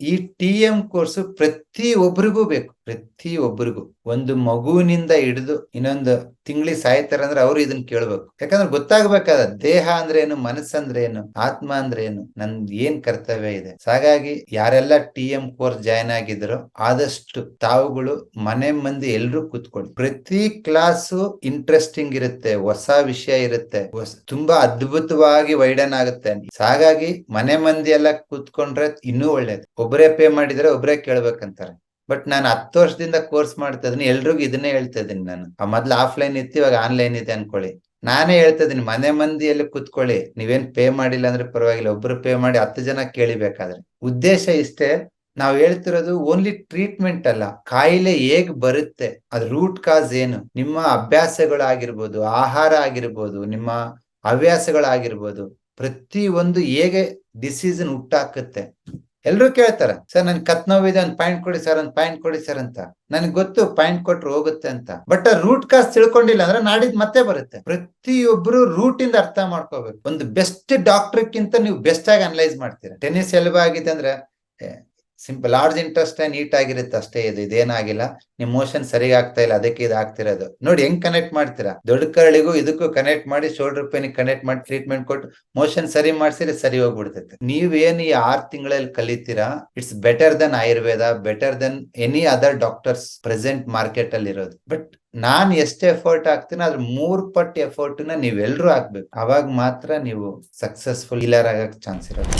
ಈ T M course ಪ್ರತಿ ಒಬ್ಬರಿಗೂ ಬೇಕು. ಪ್ರತಿ ಒಬ್ಬರಿಗೂ ಒಂದು ಮಗುವಿನಿಂದ ಹಿಡಿದು ಇನ್ನೊಂದು ತಿಂಗಳಿಗೆ ಸಾಯ್ತಾರೆ ಅಂದ್ರೆ ಅವ್ರು ಇದನ್ನ ಕೇಳ್ಬೇಕು. ಯಾಕಂದ್ರೆ ಗೊತ್ತಾಗ್ಬೇಕಾದ ದೇಹ ಅಂದ್ರೆ ಏನು ಮನಸ್ಸಂದ್ರೆ ಏನು, ಆತ್ಮ ಅಂದ್ರೆ ಏನು, ನಂದ್ ಏನ್ ಕರ್ತವ್ಯ ಇದೆ. ಹಾಗಾಗಿ ಯಾರೆಲ್ಲ ಟಿ ಎಂ ಕೋರ್ಸ್ ಜಾಯ್ನ್ ಆಗಿದ್ರು ಆದಷ್ಟು ತಾವುಗಳು ಮನೆ ಮಂದಿ ಎಲ್ರು ಕೂತ್ಕೊಳ್ಳಿ. ಪ್ರತಿ ಕ್ಲಾಸು ಇಂಟ್ರೆಸ್ಟಿಂಗ್ ಇರುತ್ತೆ, ಹೊಸ ವಿಷಯ ಇರುತ್ತೆ ತುಂಬಾ ಅದ್ಭುತವಾಗಿ ವೈಡನ್ ಆಗುತ್ತೆ ಹಾಗಾಗಿ ಮನೆ ಮಂದಿ ಎಲ್ಲ ಕೂತ್ಕೊಂಡ್ರೆ ಇನ್ನೂ ಒಳ್ಳೇದು. ಒಬ್ಬರೇ ಪೇ ಮಾಡಿದ್ರೆ ಒಬ್ಬರೇ ಕೇಳ್ಬೇಕಂತಾರೆ. ಬಟ್ ನಾನು ಹತ್ತು ವರ್ಷದಿಂದ ಕೋರ್ಸ್ ಮಾಡ್ತಾ ಇದೀನಿ ಎಲ್ರಿಗೂ ಇದನ್ನೇ ಹೇಳ್ತಾ ಇದೀನಿ ನಾನು. ಆ ಮೊದ್ಲು ಆಫ್ಲೈನ್ ಇತ್ತು, ಇವಾಗ ಆನ್ಲೈನ್ ಇದೆ ಅನ್ಕೊಳ್ಳಿ. ನಾನೇ ಹೇಳ್ತಾ ಇದೀನಿ ಮನೆ ಮಂದಿಯಲ್ಲಿ ಕುತ್ಕೊಳ್ಳಿ. ನೀವೇನ್ ಪೇ ಮಾಡಿಲ್ಲ ಅಂದ್ರೆ ಪರವಾಗಿಲ್ಲ. ಒಬ್ರು ಪೇ ಮಾಡಿ ಹತ್ತು ಜನ ಕೇಳಿಬೇಕಾದ್ರೆ. ಉದ್ದೇಶ ಇಷ್ಟೇ, ನಾವು ಹೇಳ್ತಿರೋದು ಓನ್ಲಿ ಟ್ರೀಟ್ಮೆಂಟ್ ಅಲ್ಲ. ಕಾಯಿಲೆ ಹೇಗ್ ಬರುತ್ತೆ? ಅದ್ ರೂಟ್ ಕಾಸ್ ಏನು? ನಿಮ್ಮ ಅಭ್ಯಾಸಗಳಾಗಿರ್ಬೋದು, ಆಹಾರ ಆಗಿರ್ಬೋದು, ನಿಮ್ಮ ಹವ್ಯಾಸಗಳಾಗಿರ್ಬೋದು ಪ್ರತಿ ಒಂದು ಹೇಗೆ ಡಿಸೀಸನ್ ಹುಟ್ಟಾಕುತ್ತೆ? ಎಲ್ರು ಕೇಳ್ತಾರ, ಸರ್ ನನ್ ಕತ್ ನೋವಿದೆ, ಒಂದ್ ಪಾಯಿಂಟ್ ಕೊಡಿ ಸರ್, ಒಂದ್ ಪಾಯಿಂಟ್ ಕೊಡಿ ಸರ್ ಅಂತ. ನನ್ಗೆ ಗೊತ್ತು ಪಾಯಿಂಟ್ ಕೊಟ್ರು ಹೋಗುತ್ತೆ ಅಂತ. ಬಟ್ ರೂಟ್ ಕಾಸ್ ತಿಳ್ಕೊಂಡಿಲ್ಲ ಅಂದ್ರೆ ನಾಡಿದ್ ಮತ್ತೆ ಬರುತ್ತೆ. ಪ್ರತಿಯೊಬ್ರು ರೂಟ್ ಇಂದ ಅರ್ಥ ಮಾಡ್ಕೋಬೇಕು. ಒಂದು ಬೆಸ್ಟ್ ಡಾಕ್ಟರ್ ಕಿಂತ ನೀವು ಬೆಸ್ಟ್ ಆಗಿ ಅನಲೈಸ್ ಮಾಡ್ತೀರಾ. ಟೆನ್ನಿಸ್ ಎಲ್ಬ ಆಗಿದೆ ಅಂದ್ರೆ ಸಿಂಪಲ್ ಲಾರ್ಜ್ ಇಂಟ್ರೆಸ್ಟ್ ನೀಟ್ ಆಗಿರುತ್ತೆ ಅಷ್ಟೇ, ಇದು ಇದೇನಾಗಿಲ್ಲ. ನಿಮ್ ಮೋಷನ್ ಸರಿಯಾಗಿ ಆಗ್ತಾ ಇಲ್ಲ, ಅದಕ್ಕೆ ಇದು ಆಗ್ತಿರೋದು. ನೋಡಿ, ಹೆಂಗ್ ಕನೆಕ್ಟ್ ಮಾಡ್ತೀರಾ? ದೊಡ್ಡ ಕರಳಿಗೂ ಇದಕ್ಕೂ ಕನೆಕ್ಟ್ ಮಾಡಿ ಶೋಲ್ಡರ್ ಪೇನ್ ಕನೆಕ್ಟ್ ಮಾಡಿ ಟ್ರೀಟ್ಮೆಂಟ್ ಕೊಟ್ಟು ಮೋಷನ್ ಸರಿ ಮಾಡ್ಸಿದ್ರೆ ಸರಿ ಹೋಗ್ಬಿಡ್ತೈತೆ. ನೀವೇನು ಈ ಆರ್ ತಿಂಗಳಲ್ಲಿ ಕಲಿತೀರಾ? It's better than Ayurveda better than any other doctors present market ಅಲ್ಲಿ ಇರೋದು. ಬಟ್ ನಾನ್ ಎಷ್ಟು ಎಫರ್ಟ್ ಹಾಕ್ತೀನಿ ಅದ್ರ ಮೂರ್ ಪಟ್ಟು ಎಫರ್ಟ್ನ ನೀವೆಲ್ರೂ ಹಾಕ್ಬೇಕು. ಅವಾಗ ಮಾತ್ರ ನೀವು ಸಕ್ಸಸ್ಫುಲ್ ಇಲ್ಲರ್ ಆಗಕ್ ಚಾನ್ಸ್ ಇರೋದು.